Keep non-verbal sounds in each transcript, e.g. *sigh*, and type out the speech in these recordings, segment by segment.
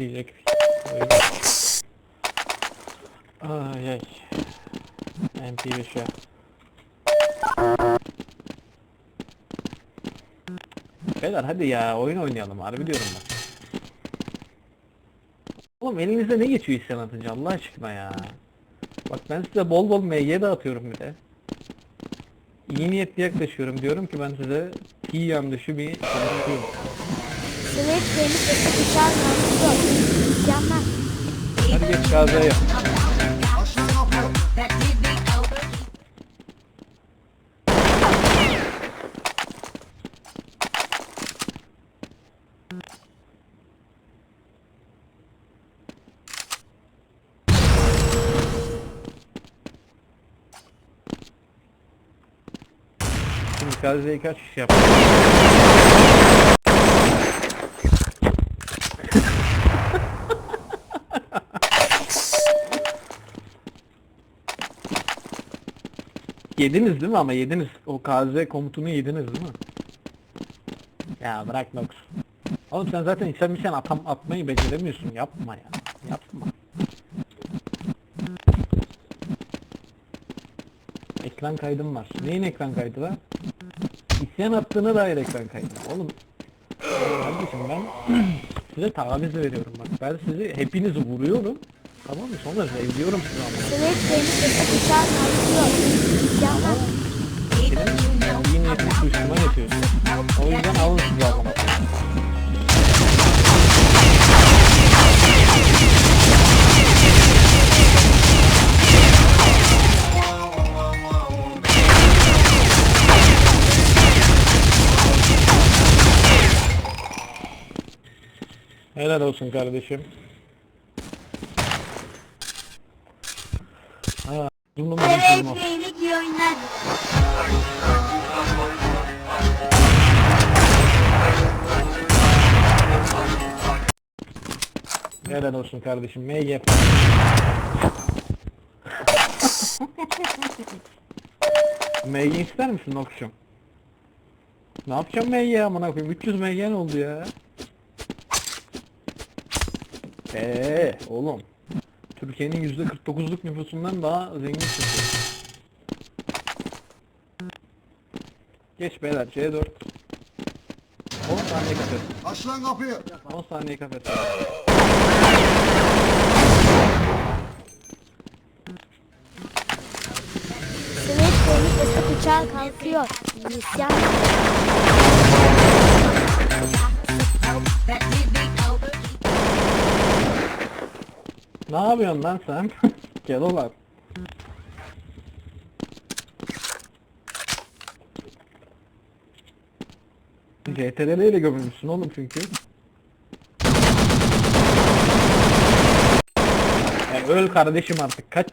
diyecek. Ay ay. MP şu. Beyler hadi ya oyun oynayalım harbi diyorum ben. Oğlum elinizde ne geçiyor isyan atınca Allah aşkına ya. Bak ben size bol bol MG dağıtıyorum bir de. İyi niyetli yaklaşıyorum diyorum ki ben size T yanlışı bir konuşayım. Sweet beni kötü bıçağı kaldırıyor. Mükemmel. Hadi geç gazaya. Şimdi gazayı kaç kişi yaptı? Yediniz değil mi ama yediniz. O KZ komutunu yediniz değil mi? Ya bırak Nox. Oğlum sen zaten içen bir şey atam atmayı beceremiyorsun. Yapma ya. Yapma. Ekran kaydım var. Neyin ekran kaydı var? İsyan attığına dair ekran kaydı. Oğlum kardeşim ben *clears throat* size taviz veriyorum bak. Ben sizi hepinizi vuruyorum. Tamam mı? Sonra zevliyorum sizi ama. Sweet beni kötü bıçağı kaldırıyor. Mükemmel. Senin iyi niyetli suçlama yapıyorsun. O yüzden alın almak. Helal olsun kardeşim. Ha, bunu mu Evet beylik iyi. Helal olsun kardeşim. MG. *laughs* MG ister misin Nokşum? Ne yapacağım MG amına koyayım? 300 MG oldu ya? Eee oğlum. Türkiye'nin %49'luk nüfusundan daha zengin Türkiye. Geç beyler C4. 10 saniye kafes. Aç lan kapıyı. 10 saniye kafes. Kötü bıçağı kalkıyor. İsyan. Ne yapıyorsun lan sen? *laughs* Gel ulan. CTRL ile gömülmüşsün oğlum çünkü. Ya öl kardeşim artık kaç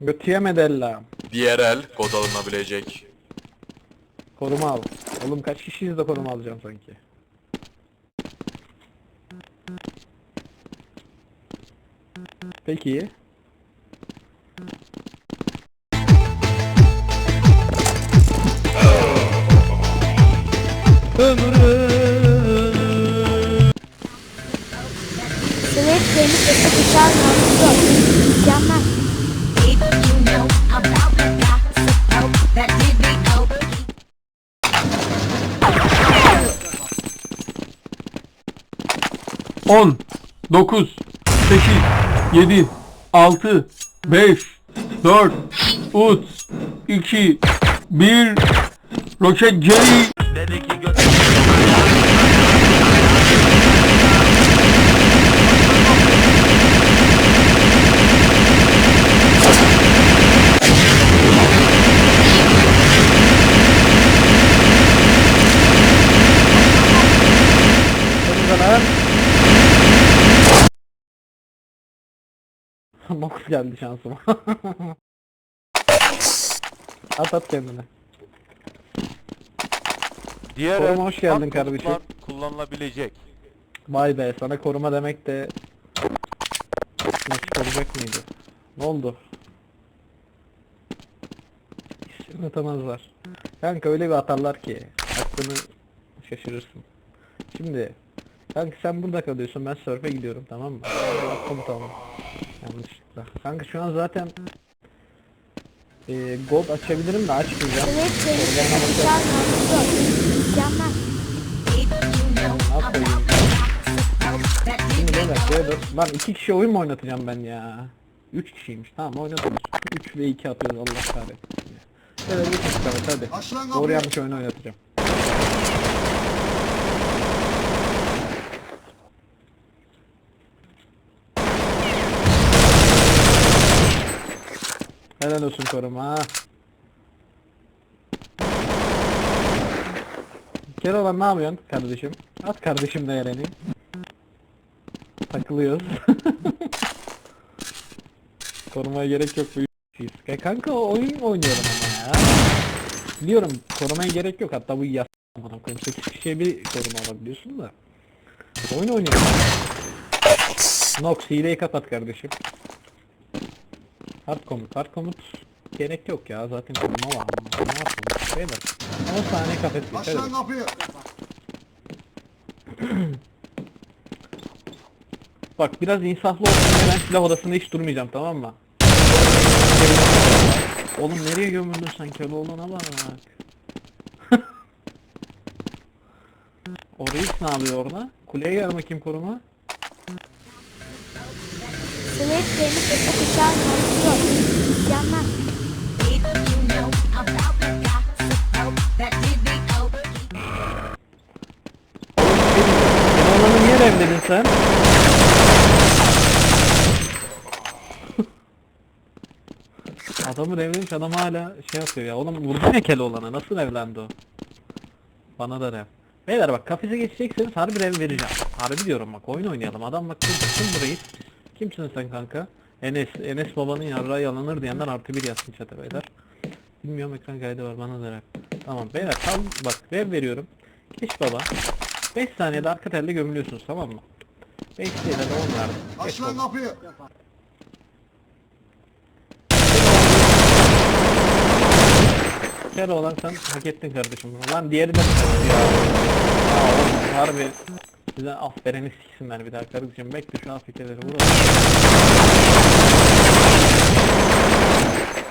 Götüyemedi ella. Diğer el kod alınabilecek. Koruma al. Oğlum kaç kişiyiz de koruma alacağım sanki. Peki. Ömrüm. Sinek beni ısıtacağım. Yanmaz. 10, 9, 8, 7, 6, 5, 4, 3, 2, 1, roket geri. Dedi ki götür. *laughs* Box geldi şansıma. *laughs* at at kendine. Diğer Koruma hoş geldin kardeşim. kullanılabilecek. Vay be sana koruma demek de nasıl olacak mıydı? Ne oldu? Şimdi atamazlar. Kanka öyle bir atarlar ki aklını şaşırırsın. Şimdi kanka sen burada kalıyorsun ben surf'e gidiyorum tamam mı? Komutanım. Yanlışlıkla. Kanka şu an zaten e, gold açabilirim de açmayacağım. Evet yapayım? Şimdi beyler şöyle dur. Lan iki kişi oyun mu oynatacağım ben ya? Üç kişiymiş tamam oynatırız. Üç ve iki atıyoruz Allah kahretsin. Evet üç kişi hadi. Doğru yanlış oyunu oynatacağım. Helal olsun koruma. Keloğlan ne yapıyorsun kardeşim? At kardeşim de yereni. Takılıyoruz. *laughs* Korumaya gerek yok bu y***yiz. E kanka oyun oynuyorum ama ya. Biliyorum korumaya gerek yok hatta bu yas bana koyayım 8 kişiye bir koruma alabiliyorsun da. Oyun oynuyorum. Nox hileyi kapat kardeşim. Hard komut, hard komut gerek yok ya zaten koruma var ne yapayım beyler 10 saniye kafes geçer lan kapıyı. *clears throat* Bak biraz insaflı olsun ben silah odasında hiç durmayacağım tamam mı? Oğlum nereye gömüldün sen Keloğlan'a bak. *laughs* o reis ne yapıyor orada? Kuleye gel bakayım koruma. Benim ıslak uçağı kalkıyor. Mükemmel. Keloğlan'ı niye revledin sen? Adamı revlemiş adam hala şey yapıyor ya. Oğlum vurdu ya Keloğlan'a nasıl evlendi o? Bana da rev. Beyler bak kafese geçecekseniz harbi rev vereceğim. Harbi diyorum bak oyun oynayalım. Adam bak kim burayı? Kimsin sen kanka? Enes, Enes babanın yarrağı yalanır diyenler artı bir yazsın çete beyler. Bilmiyorum ekran kaydı var bana rev. Tamam beyler tam bak rev veriyorum. Geç baba. 5 saniyede arka telde gömülüyorsunuz tamam mı? 5 saniyede de 10 verdim. Geç Aç lan kapıyı. Kere olan sen hak ettin kardeşim. Lan diğeri de ya. Ya oğlum harbi size aferini siksinler bir daha kardeşim. Bekle şu afikeleri vuralım.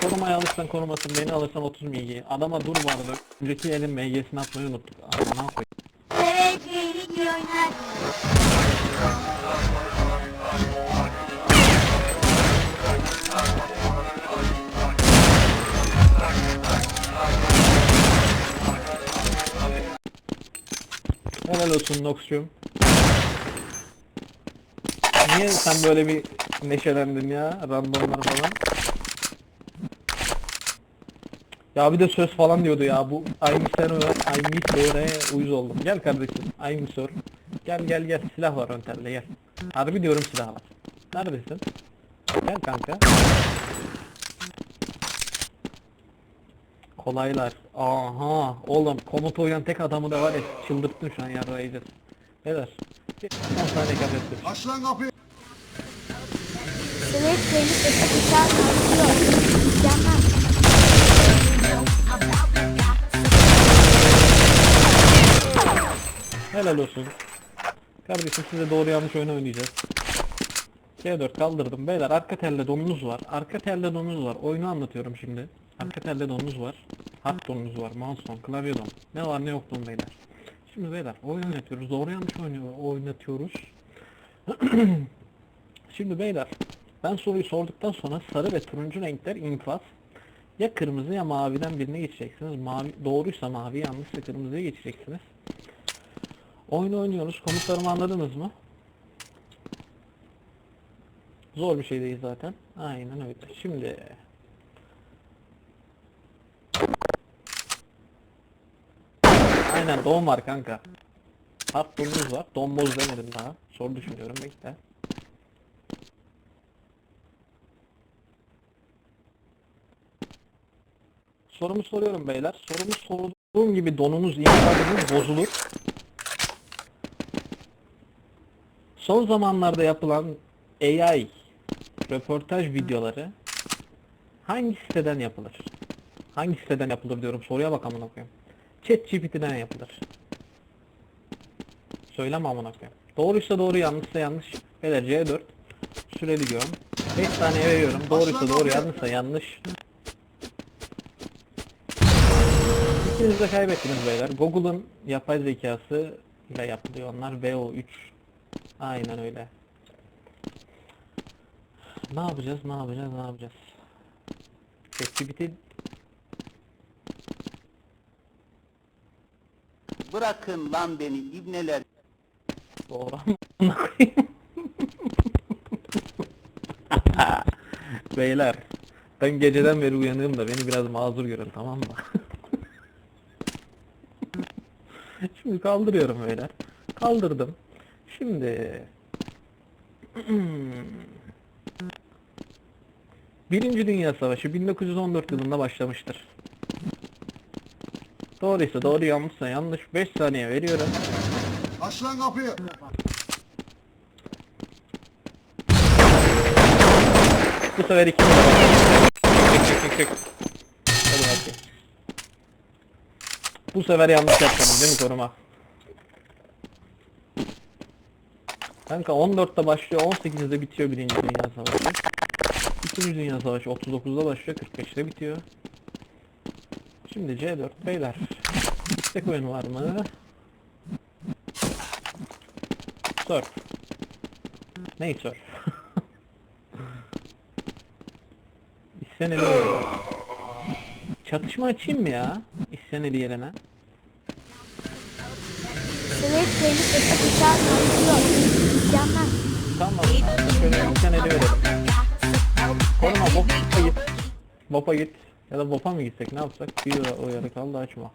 Korumayı alırsan korumasın, beni alırsan 30 MG. Adama dur bu arada. Önceki elin MG'sini atmayı unuttuk. Aman koy. Evet benim iyi oynar. Helal olsun Nox'cum. Niye sen böyle bir neşelendin ya randomlar falan? Ya bir de söz falan diyordu ya bu I miss her, I miss her'e uyuz oldum. Gel kardeşim I miss her. Gel gel gel silah var ön telde gel. Harbi diyorum silah var. Neredesin? Gel kanka. Kolaylar. Aha oğlum komuta uyan tek adamı da var ya çıldırttın şu an yarrayacağız. Beyler. 10 saniye kafestir. Aç lan kapıyı. Uçağı kalkıyor. Mükemmel. Helal olsun. Kardeşim size doğru yanlış oyunu oynayacağız. C4 kaldırdım. Beyler arka telde donunuz var. Arka telde donunuz var. Oyunu anlatıyorum şimdi. Arka telde donunuz var. Hard donunuz var. Mouse don, klavye don. Ne var ne yok don beyler. Şimdi beyler oyun oynatıyoruz. Doğru yanlış oynuyor, oynatıyoruz. *clears throat* şimdi beyler ben soruyu sorduktan sonra sarı ve turuncu renkler infaz. Ya kırmızı ya maviden birine geçeceksiniz. Mavi doğruysa mavi yanlışsa kırmızıya geçeceksiniz. Oyunu oynuyoruz. Komutlarımı anladınız mı? Zor bir şey değil zaten. Aynen öyle. Şimdi Aynen don var kanka. Hard donumuz var. Don boz demedim daha. Soru düşünüyorum bekle. Sorumu soruyorum beyler. Sorumu sorduğum gibi donunuz, infazınız bozulur. Son zamanlarda yapılan AI röportaj videoları hangi siteden yapılır? Hangi siteden yapılır diyorum. Soruya bak amına koyayım. ChatGPT'den yapılır. Söyleme amına koyayım. Doğruysa doğru, yanlışsa yanlış. Beyler C4. Süreli diyorum. 5 saniye veriyorum. Doğruysa doğru, yanlışsa yanlış. İkiniz de kaybettiniz beyler. Google'ın yapay zekası ile yapılıyor onlar. VO3. Aynen öyle. Ne yapacağız? Ne yapacağız? Ne yapacağız? ChatGPT Bırakın lan beni ibneler. Doğru. *laughs* Beyler ben geceden beri uyanığım da beni biraz mazur görün tamam mı? *laughs* Şimdi kaldırıyorum beyler. Kaldırdım. Şimdi *clears throat* Birinci Dünya Savaşı 1914 yılında başlamıştır. Doğruysa doğru yanlışsa yanlış 5 saniye veriyorum. Aç lan kapıyı. Bu sefer iki numara. Çık çık çık çık. Hadi bakayım. Bu sefer yanlış yapmadım değil mi koruma? Kanka 14'te başlıyor 18'de bitiyor birinci dünya savaşı. İkinci dünya savaşı 39'da başlıyor 45'te bitiyor. Şimdi C4 beyler. İstek oyunu var mı? Surf. Ney surf? *laughs* İsteneli yerine. Çatışma açayım mı ya? İsteneli yerine. Sınıf dönüp ıslak uçağı kalkıyor. Mükemmel. Tamam. Şöyle İsteneli verelim. Koruma Bop'a git. Bop'a git. Ya da Bop'a mı gitsek ne yapsak? Bir uyarı kaldı açma.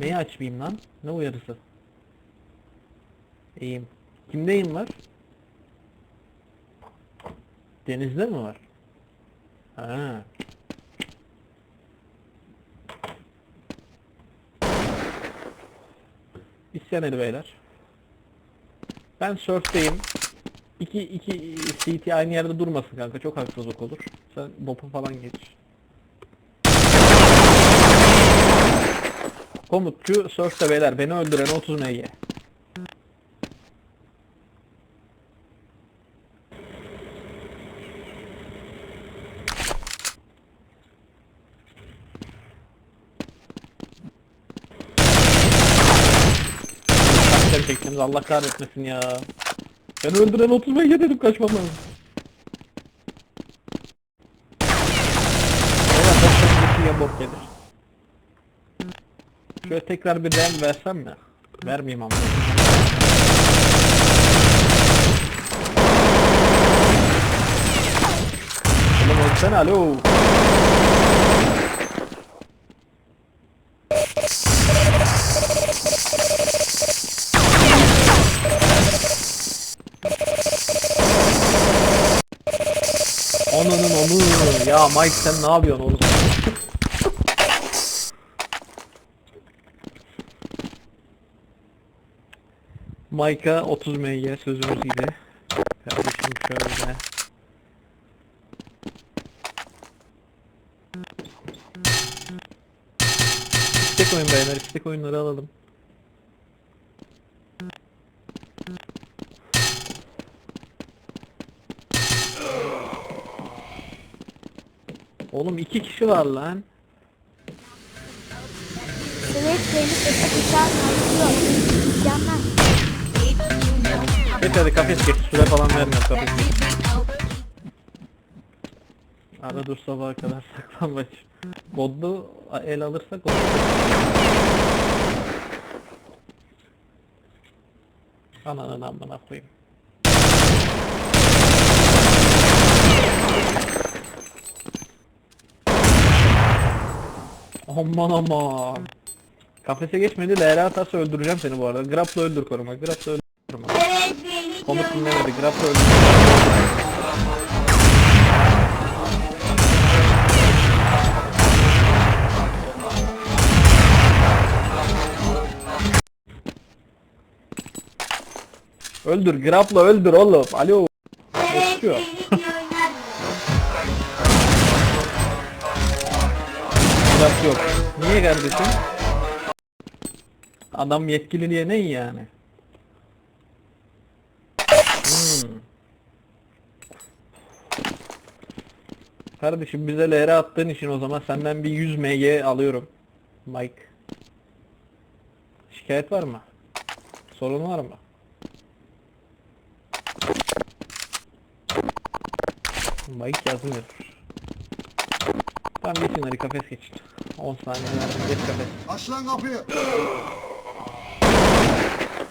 Neyi açmayayım lan? Ne uyarısı? İyiyim. Kimdeyim var? Denizde mi var? Ha. İsyaneli beyler. Ben surfteyim. İki, iki CT aynı yerde durmasın kanka. Çok haksızlık olur. Sen bopa falan geç. Komutçu surfte beyler. Beni öldüren 30 MG. Kaçtan çektiniz Allah kahretmesin ya. Ben öldüren 30 MG dedim kaçmam lazım. Ya bok gelir. Şöyle tekrar bir rem versem mi? Vermeyeyim ama. Oğlum ölsene alo. Ananın onu. Ya Mike sen ne yapıyorsun oğlum? Mike'a 30 MG sözümüz gibi. Kardeşim şöyle. İstek oyun beyler, istek oyunları alalım. Oğlum iki kişi var lan. Dönüp ıslak uçağı kalkıyor. Mükemmel. Geç hadi kafes geç. Süre falan vermiyor kafes geç. Ara dur sabaha kadar *laughs* saklanmaç. Godlu el alırsak olur. Ananın amına koyayım. Aman aman. Kafese geçmedi. LR atarsa öldüreceğim seni bu arada. Grapla öldür koruma. Grapla öldür koruma. Komut dinlemedi. Grapla öldür. Öldür. Grapla öldür oğlum. Alo. Geçiyor. Niye kardeşim? Adam yetkili diye ne yani? Hmm. Kardeşim bize LR attığın için o zaman senden bir 100 MG alıyorum. Mike. Şikayet var mı? Sorun var mı? Mike yazmıyor. Tamam geçin hadi kafes geçin. 10 saniye geç kafes. Aç lan kapıyı.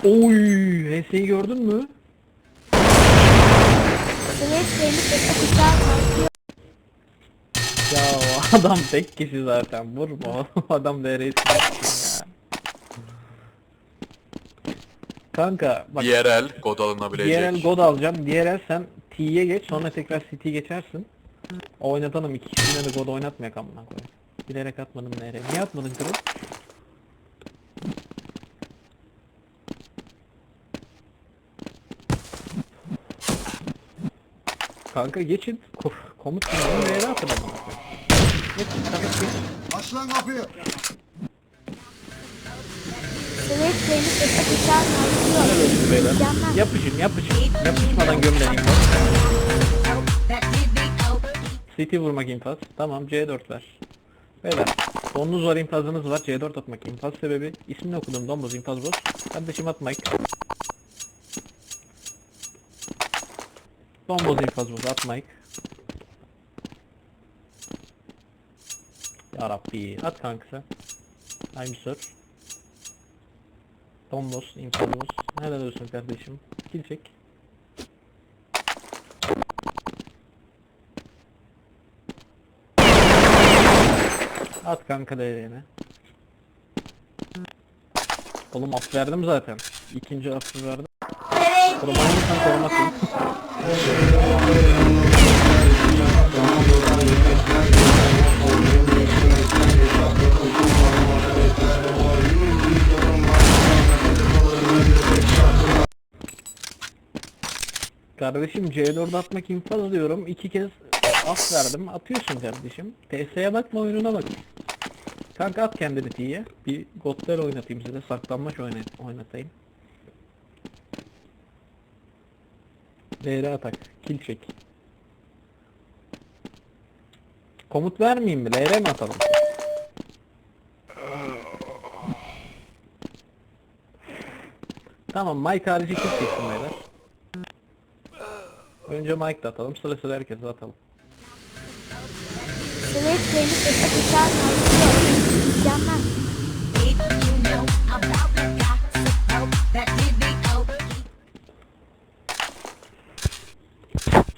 Oy, HS'yi gördün mü? Uçağa kalkıyor. Ya o adam tek kişi zaten vurma *laughs* adam DR'yi ya. Kanka bak DRL kod alınabilecek. DRL God alacağım. DRL sen T'ye geç sonra tekrar CT geçersin. Oynatalım iki kişiyle de God oynatmayak amına koyayım. Bilerek atmadım nereye? Niye atmadın kırıl? Kanka geçin. Ko komut dinleyin nereye atın amına koyayım. Geç, kafes geç. Aç lan kapıyı. Yapışın yapışın. Yapışmadan gömleyin. City vurmak infaz. Tamam C4 ver. Beyler. Donunuz var infazınız var. C4 atmak infaz sebebi. İsmini okudum domuz infaz boz. Kardeşim at Mike. Domuz infaz boz at Mike. Ya Rabbi at kanka sen. I'm sir. Domuz infaz boz. Helal olsun kardeşim. Kill çek. At kanka değerine. Oğlum af verdim zaten. İkinci affı verdim. Korumayı sen korumasın. Kardeşim C4 atmak infaz diyorum. İki kez af verdim. Atıyorsun kardeşim. TS'ye bakma oyununa bak. Kanka at kendini T'ye. Bir Godler oynatayım size. Saklanmaç oynay oynatayım. LR atak. Kill çek. Komut vermeyeyim mi? LR mi atalım? Tamam Mike harici kill çeksin beyler. Önce Mike de atalım. Sıra sıra herkese atalım.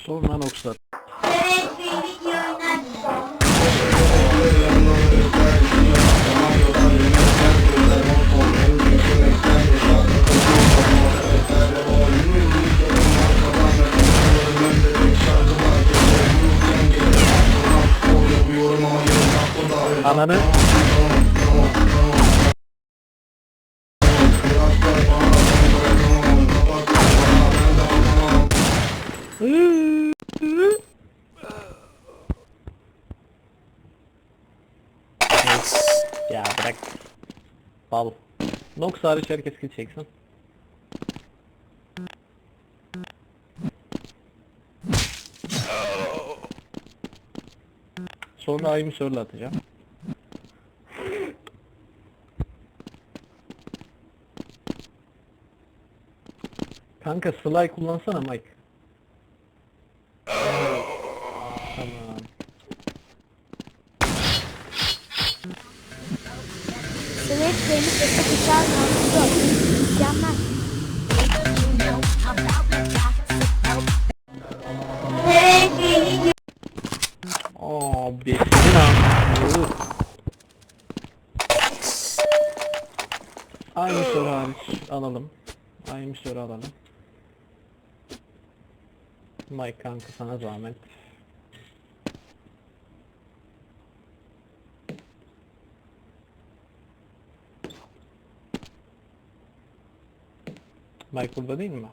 Sonra Nox'lar. Ananı Ya bırak. Bal. Nox hariç herkes kill çeksin. Sonra ayımı sörle atacağım. Kanka Sly kullansana Mike. Tamam. Savaş gelip ıslak Mike kanka sana zahmet. Mike burada değil mi?